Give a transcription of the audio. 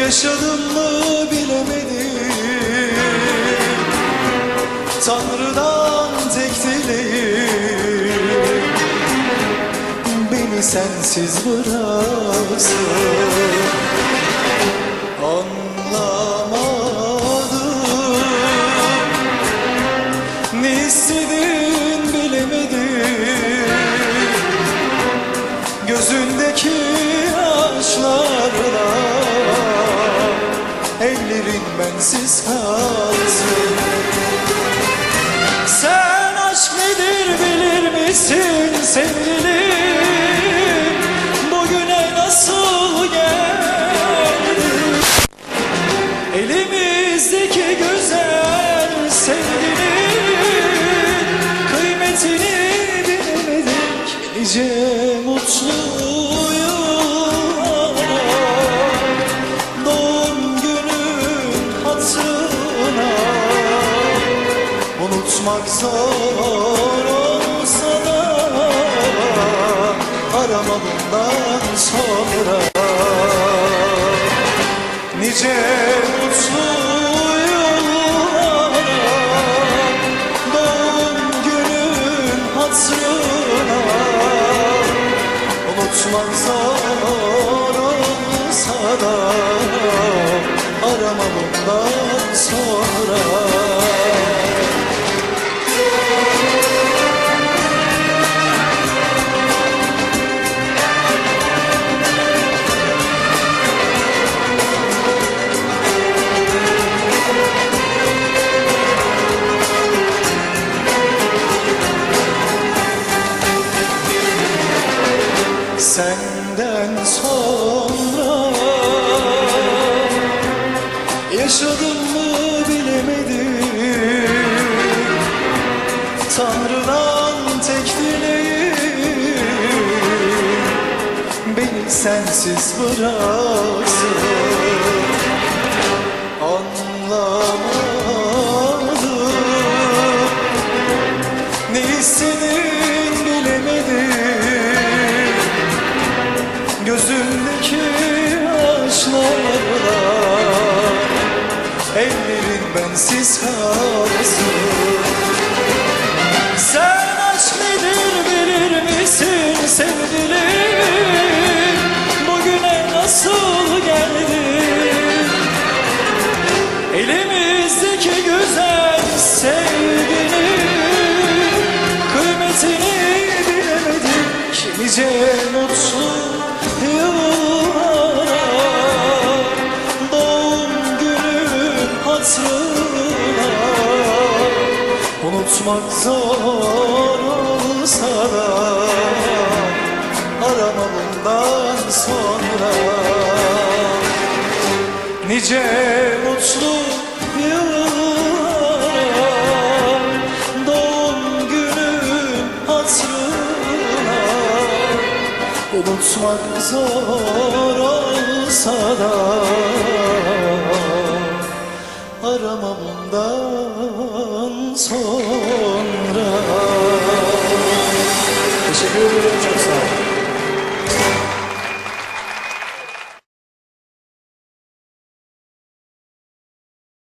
Yaşadım mı bilemedim. Tanrı'dan tek dileğim. Beni sensiz bıraksın. Anlamadım. Ne istedin bilemedim. Gözündeki yaşlarla Bensiz kalsın. Sen aşk nedir bilir misin sevgilim? Bugüne nasıl geldi Elimizdeki güzel sevginin Kıymetini bilemedik Nice mutlu Unutmak zor olsa da Arama bundan sonra. Nice Senden sonra. Yaşadım mı bilemedim. Tanrı'dan tek dileğim. Beni sensiz bıraksın. Anlamadım yaşlarla Ellerin bensiz kalsın. Sen aşk nedir bilir misin sevgilim? Bugüne nasıl geldin? Elimizdeki güzel sevginin Kıymetini bilemedik. Nice mutlu yıllara Unutmak zor olsa da Arama sonra. Nice mutlu yıllara Doğum günün hatırına. Unutmak zor olsa da 11일 접수.